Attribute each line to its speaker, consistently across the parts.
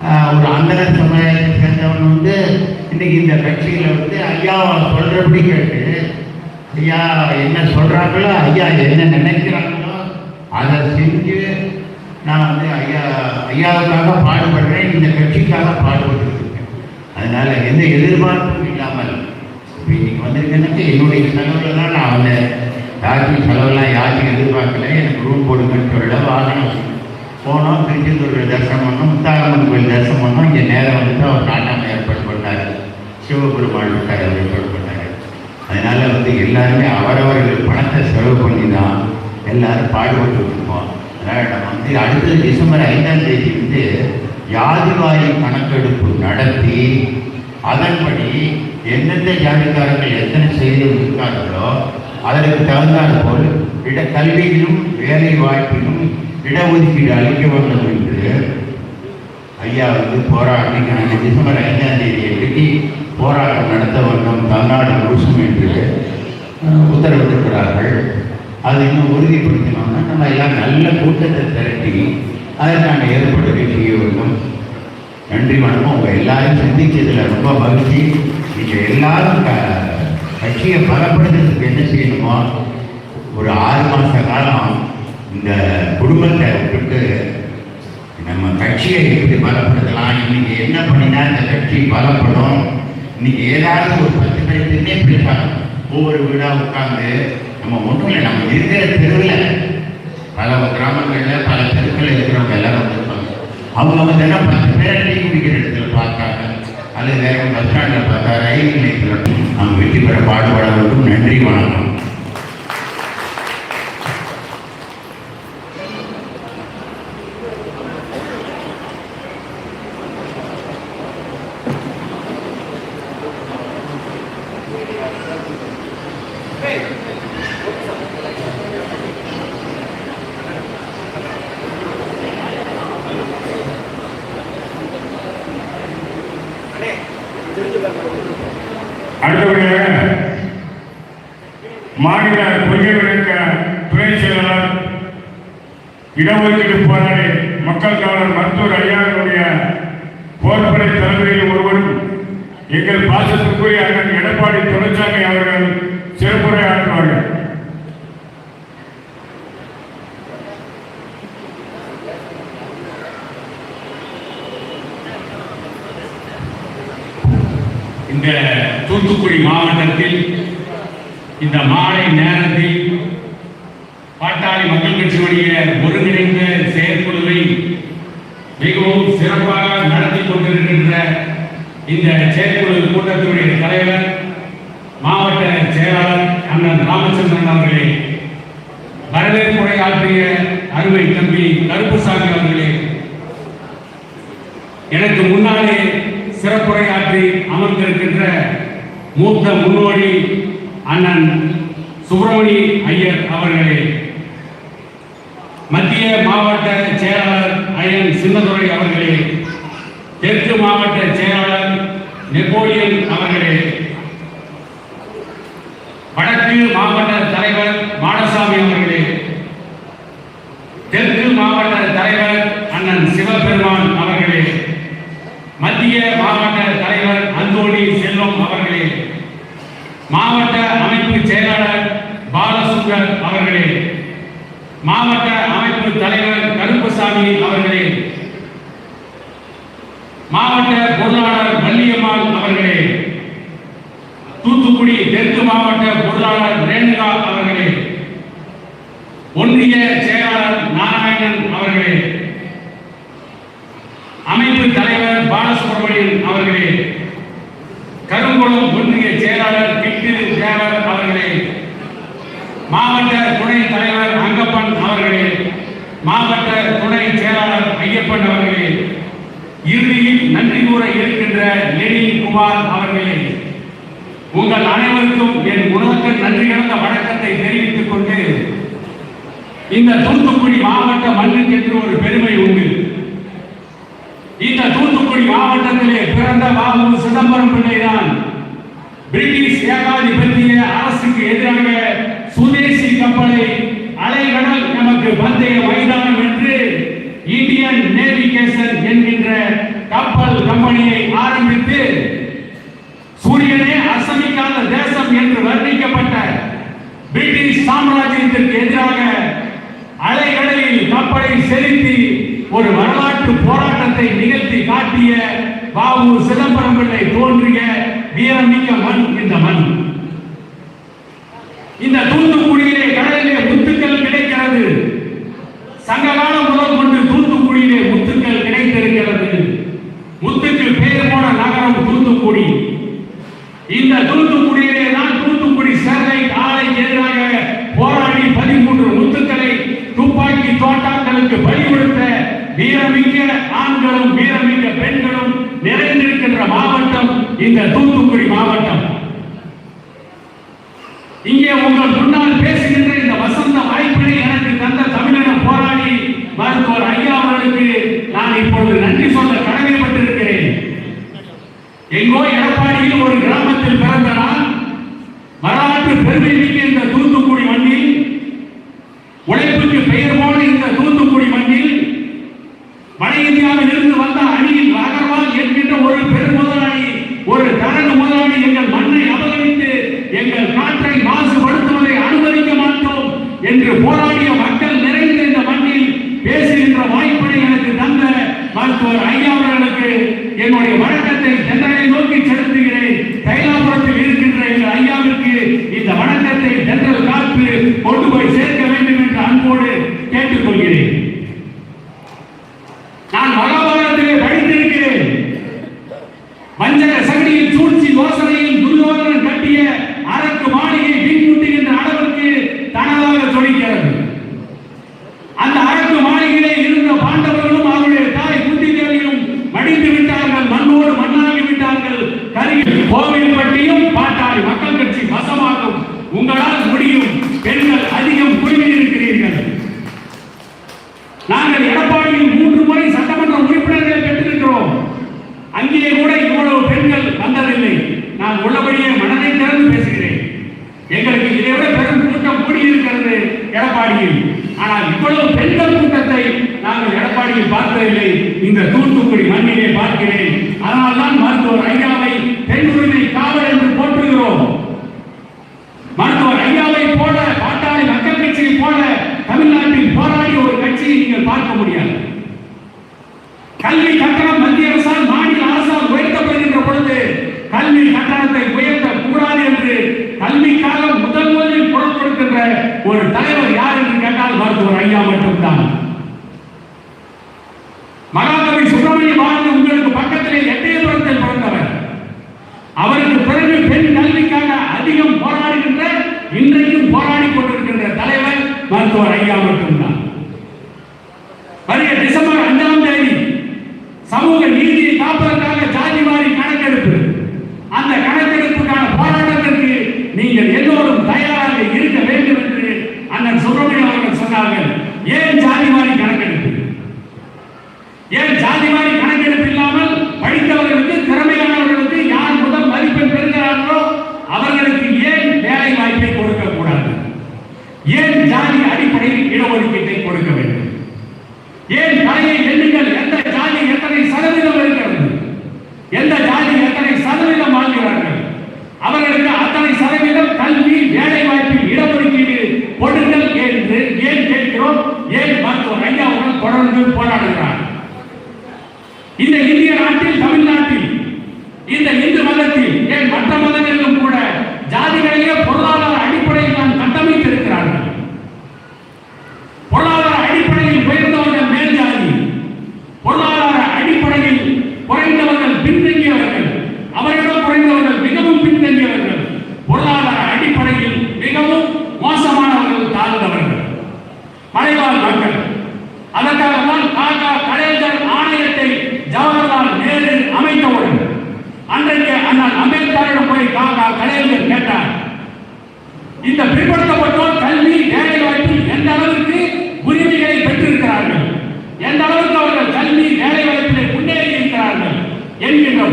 Speaker 1: ஒரு அந்தர சமுதாயத்தை சேர்ந்தவன் வந்து இன்னைக்கு இந்த கட்சியில் வந்து ஐயா சொல்றபடி கேட்டு ஐயா என்ன சொல்றாங்களோ ஐயா என்ன நினைக்கிறாங்களோ அதை செஞ்சு நான் வந்து ஐயா ஐயாவுக்காக பாடுபடுறேன் இந்த கட்சிக்காக பாடுபட்டுருக்கேன் அதனால் அதனால எந்த எதிர்பார்ப்பும் இல்லாமல் இப்போ இன்னைக்கு வந்திருக்கேன்னாக்க என்னுடைய செலவில் தான் நான் வந்து யாருக்கும் செலவெல்லாம் யாருக்கும் எதிர்பார்க்கல எனக்கு ரூம் போடுங்கன்னு சொல்லல வாகனம் போனோம் திருச்செந்தூர் தரிசனம் பண்ணோம் முத்தாரம்மன் கோயில் தரிசனம் பண்ணோம். இங்கே நேரம் வந்துட்டு அவர் நாட்டம் ஏற்பாடு பண்ணார். சிவபெருமாள் விட்டார் அவர் ஏற்பாடு பண்ணார். அதனால் வந்து எல்லாருமே அவரவர்கள் பணத்தை செலவு பண்ணி தான் எல்லாரும் பாடுபட்டு இருக்கோம். அதனால் நம்ம வந்து அடுத்தது டிசம்பர் ஐந்தாம் தேதி வந்து யாதிவாரி கணக்கெடுப்பு நடத்தி அதன்படி எந்தெந்த ஜாதிக்காரர்கள் எத்தனை செய்திகள் இருக்கார்களோ அதற்கு தகுந்தாற்போல் இட கல்வியிலும் வேலை வாய்ப்பிலும் இடஒதுக்கீடு அளிக்க வேண்டும் என்று ஐயா வந்து போராடி நாங்கள் டிசம்பர் ஐந்தாம் தேதி அன்றைக்கு போராட்டம் நடத்த வேண்டும் தமிழ்நாடு முழுசும் என்று உத்தரவிட்டிருக்கிறார்கள். அதை இன்னும் உறுதிப்படுத்தினோம்னா நம்ம எல்லாம் நல்ல கூட்டத்தை திரட்டி அதற்கான ஏற்பாடுகளை செய்ய வேண்டும். நன்றி வணக்கம். உங்கள் எல்லாரும் சந்தித்ததில் ரொம்ப மகிழ்ச்சி. நீங்கள் எல்லாரும் க கட்சியை பலப்படுத்துறதுக்கு என்ன செய்யணுமோ? ஒரு ஆறு மாத காலம் இந்த குடும்பத்தை விட்டுட்டு நம்ம கட்சியை எப்படி பலப்படுத்தலாம்? இன்னைக்கு என்ன பண்ணினா இந்த கட்சி பலப்படும். இன்னைக்கு ஏதாவது ஒரு பத்து பேருக்குன்னே பேசலாம் ஒவ்வொரு வீடாக உட்காந்து நம்ம ஒன்றும் இல்லை நம்ம இருக்கிற தெருவில் பல கிராமங்களில் பல தெருக்களில் இருக்கிறவங்க எல்லாரும் வந்திருப்பாங்க. அவங்க வந்து என்ன பத்து பேரை டீ குடிக்கிற இடத்துல பார்த்தாங்க. அல்லது வேற பஸ் ஸ்டாண்டில் பார்த்தா ரயில் நிலையத்தில் அவங்க வெற்றி பெற பாடுபட வேண்டும். நன்றி வணக்கம்.
Speaker 2: இடஒதுக்கீடு போராடி மக்கள் காவலர் மருத்துவர் ஐயாவுடைய போர்படை தலைமையில் ஒருவரும் எங்கள் பாசத்திற்குரிய அண்ணன் எடப்பாடி துரைசாமி அவர்கள் சிறப்புரை ஆற்றுவார்கள்
Speaker 3: இந்த தூத்துக்குடி மாவட்டத்தில் இந்த மாலை நேரத்தில் பாட்டாளி மக்கள் கட்சியுடைய இந்த செயற்குழு கூட்டத்தினுடைய தலைவர் மாவட்ட செயலாளர் அண்ணன் ராமச்சந்திரன் அவர்களே வரவேற்புரை ஆற்றிய அருமை தம்பி கருப்புசாமி அவர்களே எனக்கு முன்னாலே சிறப்புரையாற்றி அமர்ந்திருக்கின்ற மூத்த முன்னோடி அண்ணன் சுப்பிரமணி ஐயர் அவர்களே மத்திய மாவட்ட செயலாளர் ஐயன் சின்னதுரை அவர்களே தெற்கு மாவட்ட செயலாளர் நெப்போலியன் அவர்களே வடக்கு மாவட்ட தலைவர் மாடசாமி அவர்களே தெற்கு மாவட்ட தலைவர் அண்ணன் சிவபெருமான் அவர்களே மத்திய மாவட்ட தலைவர் அந்தோணி செல்வம் அவர்களே மாவட்ட அமைப்பு செயலாளர் பாலசுந்தர் அவர்களே மாவட்ட அமைப்பு தலைவர் கருப்பசாமி அவர்களே மாவட்ட பொருளாளர் வள்ளியம்மாள் அவர்களே தூத்துக்குடி தெற்கு மாவட்ட பொருளாளர் ரேணுகா அவர்களே ஒன்றிய செயலாளர் நாராயணன் அவர்களே அமைப்பு தலைவர் பாலசுப்ரமணியன் அவர்களே கருங்குளம் ஒன்றிய செயலாளர் கிட்டு தேவர் அவர்களே மாவட்ட துணை தலைவர் அங்கப்பன் அவர்களே மாவட்ட துணை செயலாளர் ஐயப்பன் அவர்களே இருக்கின்ற லெனின் குமார் அவர்களே உங்கள் அனைவருக்கும் என் உணவுக்கு நன்றி கலந்த வணக்கத்தை தெரிவித்துக் கொண்டு இந்த தூத்துக்குடி மாவட்ட மண்ணுக்கு என்று ஒரு பெருமை உண்டு. இந்த தூத்துக்குடி மாவட்டத்திலே பிறந்த பாபு சிதம்பரம் பிள்ளைதான். பிரிட்டிஷ் ஏகாதிபத்திய அரசுக்கு எதிராக சுதேசி கப்பலை அலைகடல் நமக்கு பந்தய மைதானம் என்று இந்தியன் நேவிகேஷன் என்கின்ற கப்பல் கம்பெனியை ஆரம்பித்து சூரியனே அசமிக்காத தேசம் என்று வர்ணிக்கப்பட்ட பிரிட்டிஷ் சாம்ராஜ்யத்திற்கு எதிராக அலைகளில் கப்பலை செலுத்தி ஒரு வரலாற்று போராட்டத்தை நிகழ்த்தி காட்டிய பாபு சிதம்பரம் பிள்ளை தோன்றிய வீரமிக்க மண் இந்த மண். இந்த தூத்துக்குடியிலே கடலிலே முத்துக்கள் கிடைக்கிறது. சங்ககாலம் தூத்துக்குடி மாவட்டம். இங்கே உங்கள் முன்னால் பேசுகின்ற இந்த வசந்த வாய்ப்பினை எனக்கு தந்த தமிழக போராடி மருத்துவர் ஐயா அவர்களுக்கு நான் இப்பொழுது நன்றி சொல்ல கடமைப்பட்டிருக்கிறேன். எங்கோ எடப்பாடியில் ஒரு கிராமத்தில் பிறந்த என்னுடைய வழக்கத்தை சென்றனை நோக்கி செலுத்த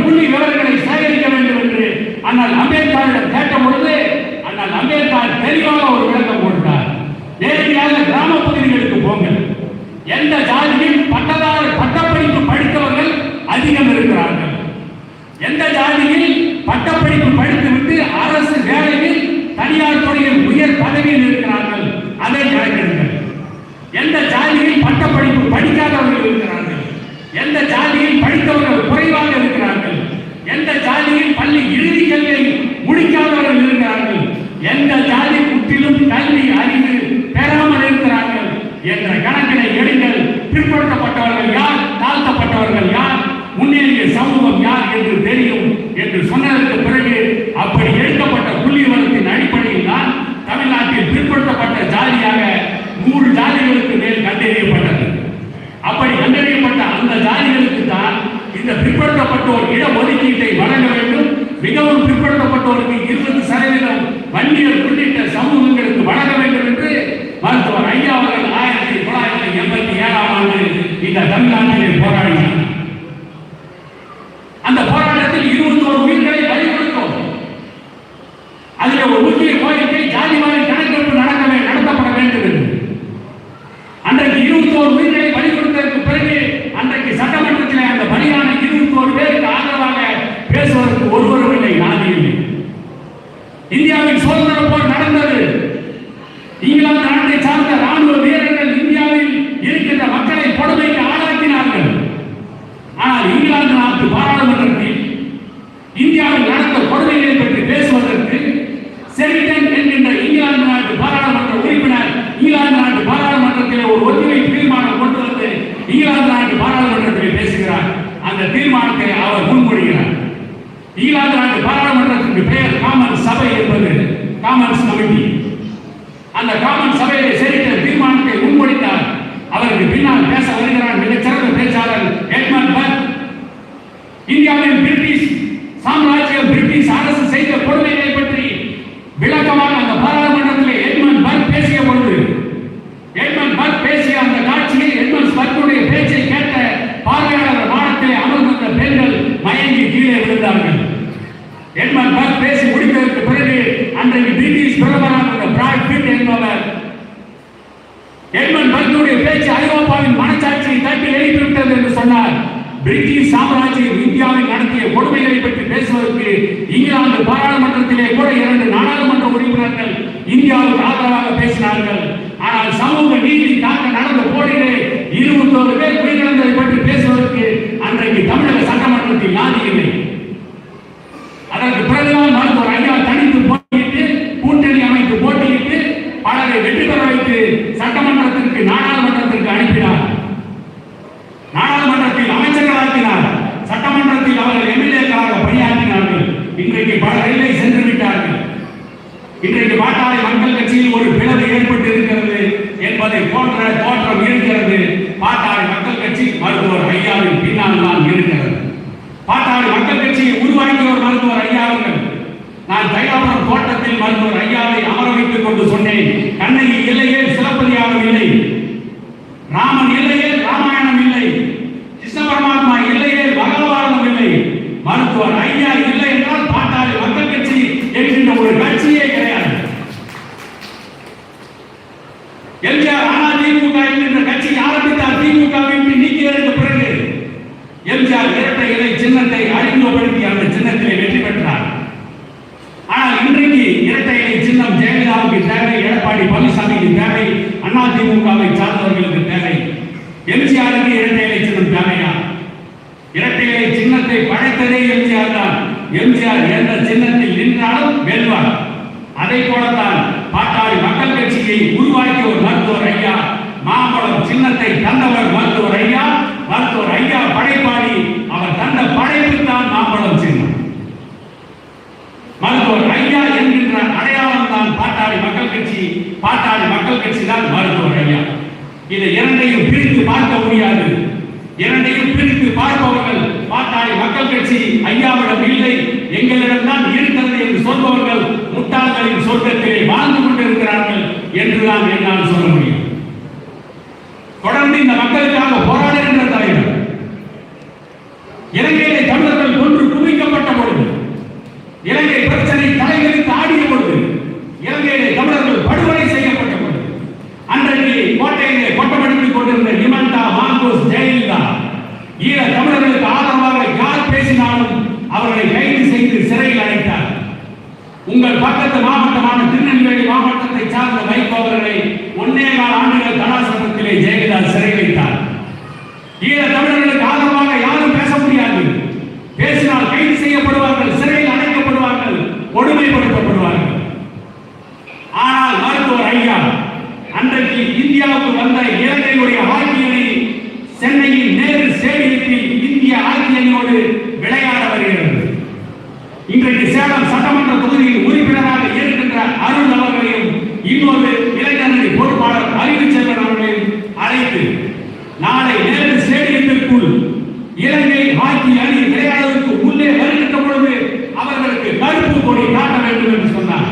Speaker 3: புள்ளி விவரங்களை சேகரிக்க வேண்டும் என்று. அண்ணா அம்பேத்கரிடம் கேட்ட பொழுது அண்ணல் அம்பேத்கர் தெளிவாக ஒரு என்ற கணக்கினை எடுங்கள். பிற்படுத்தப்பட்டவர்கள் யார்? தாழ்த்தப்பட்டவர்கள் யார்? முன்னேறிய சமூகம் யார் என்று தெரியும் என்று சொன்னதற்கு பிறகு அப்படி ಹುಡುಕಿ ಹೋಗಿ ಜಾಲಿ ಮಾಡಿ பாராளுமன்றத்தில் பேசுகிறார். அந்த தீர்மானத்தை அவர் முன்மொழிகிறார். ஈழாந்து நாட்டு பாராளுமன்றத்திற்கு பெயர் காமன் சபை என்பது காமன்ஸ் கமிட்டி. அந்த காமன் சபையை சேர்க்கிற தீர்மானத்தை முன்மொழித்தார் அவருக்கு பின்னால் பேச வருகிறான் கட்சி மருத்துவர் ஐயா. இதை இரண்டையும் பிரித்து பார்க்க முடியாது. இரண்டையும் பிரித்து பார்ப்பவர்கள் பாட்டாளி மக்கள் கட்சி ஐயாவிடம் இல்லை. எங்களிடம்தான் இருக்கிறது என்று சொல்பவர்கள் முட்டாள்களின் சொர்க்கத்திலே வாழ்ந்து கொண்டிருக்கிறார்கள் என்றுதான் என்னால் சொல்ல முடியும். தொடர்ந்து ஈழ தமிழர்களுக்கு ஆதரவாக யார் பேசினாலும் அவர்களை கைது செய்து சிறையில் அடைத்தார். உங்கள் பக்கத்து மாவட்டமான திருநெல்வேலி மாவட்டத்தை சார்ந்த வைகோ ஒன்னே கால ஆண்டுகள் கலாசத்திலே ஜெயலலிதா சிறை வைத்தார். ஈழ தமிழர்களுக்கு இன்னொரு இளைஞரணி பொறுப்பாளர் அறிவுச்செல்வன் அவர்களை அழைத்து நாளை நேரு ஸ்டேடியத்திற்குள் இலங்கை ஹாக்கி அணி விளையாடுவதற்கு உள்ளே வருகின்ற பொழுது அவர்களுக்கு கருப்பு கொடி காட்ட வேண்டும் என்று சொன்னார்.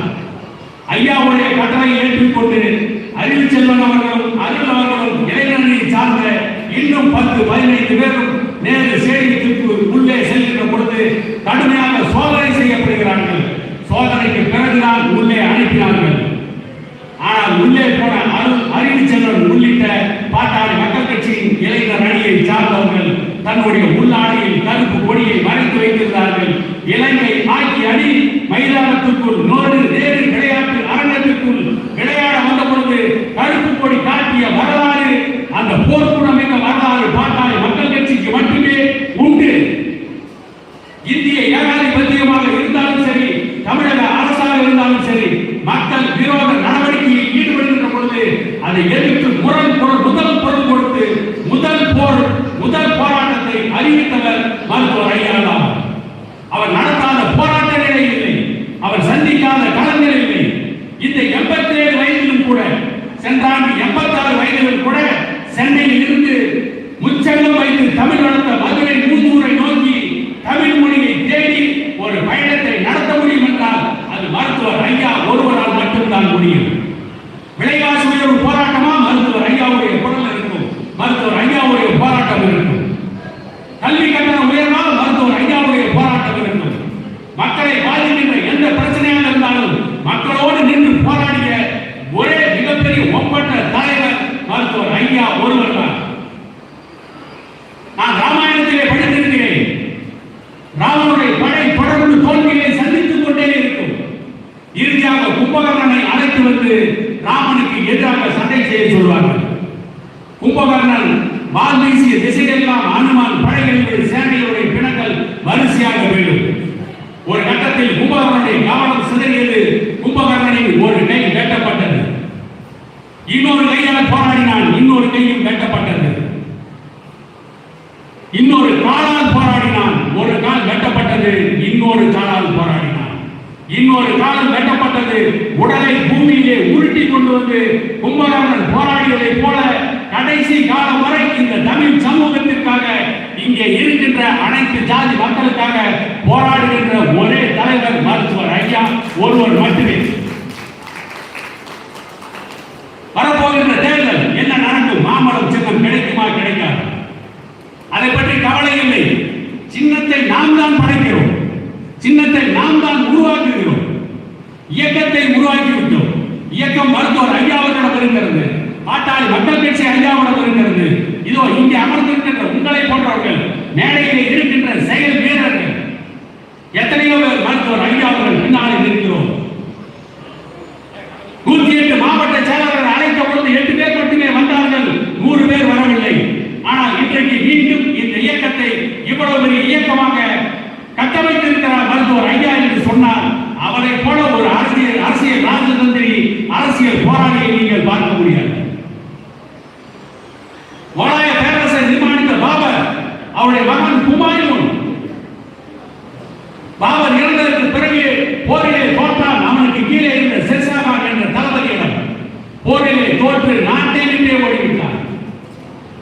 Speaker 3: ஐயாவுடைய கட்டளை ஏற்றுக்கொண்டு அறிவு செல்வன் அவர்களும் அருள் அவர்களும் இளைஞரணி சார்ந்த இன்னும் பத்து பதினைந்து பேரும் நேரு சேடியத்திற்கு உள்ளே செல்கின்ற பொழுது கடுமையாக சோதனை செய்யப்படுகிறார்கள் சோதனைக்கு பிறகுதான் உள்ளே அனுப்பினார்கள் ஆனால் உள்ளே போன அருள் அறிவு செல்வன் உள்ளிட்ட பாட்டாளி மக்கள் கட்சியின் இளைஞர் அணியை சார்ந்தவர்கள் தன்னுடைய உள்ளாடையில் கருப்பு கொடியை மறைத்து வைத்திருந்தார்கள் இலங்கை ஆட்சி அணி மைதானத்துக்குள் நோடு நேரு விளையாட்டு அரங்கத்திற்குள் விளையாட வந்த பொழுது கருப்பு கொடி காட்டிய வரலாறு அந்த போர்க்குணமிக்க வரலாறு பாட்டாளி மக்கள் கட்சிக்கு மட்டுமே உண்டு இந்திய ஏகாதிபத்தியமாக இருந்தாலும் சரி தமிழக அரசாக இருந்தாலும் சரி மக்கள் விரோத நடவடிக்கையில் ஈடுபடுகின்ற பொழுது அதை எதிர்த்து முரண் பொருள் முதல் பொருள் கொடுத்து முதல் போர் முதல் போராட்டத்தை அறிவித்தவர் மருத்துவர் ஐயா தான் அவர் நடத்தாத போராட்டங்களே இல்லை அவர் சந்திக்காத களங்கள் இல்லை இந்த எண்பத்தி ஏழு வயதிலும் கூட சென்ற ஆண்டு எண்பத்தாறு வயதிலும் கூட சென்னையில் இருந்து முச்சங்கம் வைத்து தமிழ் வளர்த்த மதுரை மூந்தூரை நோக்கி தமிழ் மொழியை தேடி ஒரு பயணத்தை நடத்த முடியும் என்றால் அது மருத்துவர் ஐயா ஒருவரால் மட்டும்தான் முடியும் விலைவாசி உயர்வு போராட்டமா மருத்துவர் ஐயாவுடைய குரல் இருக்கும் மருத்துவர் ஐயாவுடைய போராட்டம் இருக்கும் கல்வி கட்டணம் உயர்வால் மருத்துவர் ஐயாவுடைய போராட்டம் இருக்கும் மக்களை பாதிக்கின்ற எந்த பிரச்சனையாக இருந்தாலும் மக்களோடு நின்று போராடிய ஒரே மிகப்பெரிய ஒப்பற்ற தலைவர் மருத்துவர் ஐயா ஒருவர் தான் நான் ராமாயணத்திலே படித்திருக்கிறேன் ராமனுடைய படை தொடர்ந்து தோல்வியை சந்தித்துக் கொண்டே இருக்கும் இறுதியாக கும்பகர்ணனை அழைத்து வந்து ராமனுக்கு எதிராக சண்டை செய்ய சொல்வார்கள். கும்பகர்ணன் வால் வீசிய திசையெல்லாம் அனுமான் படைகளுடைய சேனையுடைய பிணங்கள் வரிசையாக விழும். ஒரு கட்டத்தில் கும்பகர்ணனுடைய கவனம் சிதறியது கும்பகர்ணனின் ஒரு கை வெட்டப்பட்டது. இன்னொரு கையால் போராடினான் இன்னொரு கையும் வெட்டப்பட்டது. இன்னொரு காலால் போராடினான் ஒரு கால் வெட்டப்பட்டது இன்னொரு காலால் போராடினான். இன்னொரு காலம் வெட்டப்பட்டது உடலை பூமியிலே உருட்டி கொண்டு வந்து கும்பகர்ணன் போராடியதை போல கடைசி காலம் வரை இந்த தமிழ் சமூகத்திற்காக இங்கே இருக்கின்ற அனைத்து ஜாதி மக்களுக்காக போராடுகின்ற ஒரே தலைவர் மருத்துவர் ஐயா ஒருவர் மட்டுமே. வரப்போகின்ற தேர்தல் என்ன நடக்கும்? மாமரம் சின்னம் கிடைக்குமா கிடைக்காது? அதை பற்றி கவலை இல்லை சின்னத்தை நாம் தான் படைக்கிறோம் சின்னத்தை நாம் தான் உருவாக்குகிறோம் இயக்கத்தை உருவாக்கி விட்டோம் இயக்கம் மருத்துவர் ஐயாவரிடம் இருக்கிறது பாட்டாளி மக்கள் கட்சி ஐயாவிடம் இருக்கிறது இதோ இங்கே அமர்ந்திருக்கின்ற உங்களை போன்றவர்கள் மேடையிலே இருக்கின்ற செயல் வீரர்கள் எத்தனையோ பேர் மருத்துவர் ஐயாவர்கள் பின்னாலே நிற்கிறோம் நூற்றி எட்டு மாவட்ட செயலாளர்கள் அழைத்த பொழுது எட்டு பேர் மட்டுமே வந்தார்கள் நூறு பேர் வரவில்லை ஆனால் இன்றைக்கு மீண்டும் இந்த இயக்கத்தை இவ்வளவு பெரிய இயக்கமாக கட்டமைத்திருக்கிறார் மருத்துவர் ஐயா என்று சொன்னால் அவரை போல ஒரு அரசியல் அரசியல் ராஜதந்திரி அரசியல் போராளியை நீங்கள் பார்க்க முடியாது முகலாய பேரரசை நிர்மாணித்த பாபர் அவருடைய மகன் குமாயூன் பாபர் இறந்ததற்கு பிறகு போரிலே தோற்றான் அவனுக்கு கீழே இருந்த செர்சாபாக் என்ற தளபதியிடம் போரிலே தோற்று நாட்டை விட்டே ஓடிவிட்டான்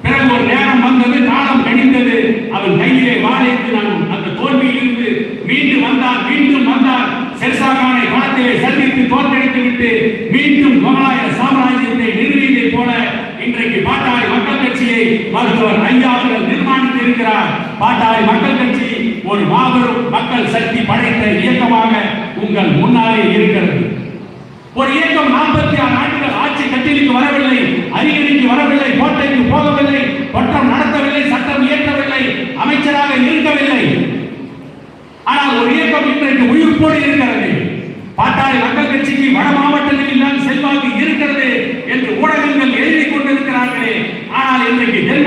Speaker 3: பிறகு ஒரு நேரம் வந்தது காலம் கணிந்தது அவன் கையிலே வாழைத்து நான் அந்த தோல்வியிலிருந்து மீண்டும் வந்தான் மீண்டும் வந்தான் செர்சாகானை சந்தித்து தோற்கடித்து விட்டு மீண்டும் முகலாய சாம்ராஜ்யத்தை நிறுவியதை போல இன்றைக்கு பாட்டாளி மக்கள் கட்சியை மருத்துவர் ஐயா அவர்கள் நிர்மாணித்து இருக்கிறார் பாட்டாளி மக்கள் கட்சி ஒரு மாபெரும் மக்கள் சக்தி படைத்த இயக்கமாக உங்கள் முன்னாலே இருக்கிறது. ஒரு இயக்கம் நாற்பத்தி ஆறு ஆண்டுகள் ஆட்சி கட்டிலுக்கு வரவில்லை அறிகுறிக்கு வரவில்லை கோட்டைக்கு போகவில்லை பட்டம் நட சட்டம் இயற்றவில்லை அமைச்சராக இருக்கவில்லை ஆனால் ஒரு இயக்கம் இன்றைக்கு உயிர்ப்போடு இருக்கிறது பாட்டாளி மக்கள் கட்சிக்கு வட மாவட்டங்களில் தான் செல்வாக்கு இருக்கிறது என்று ஊடகங்கள் எழுதி கொண்டிருக்கிறார்களே ஆனால் இன்றைக்கு தென்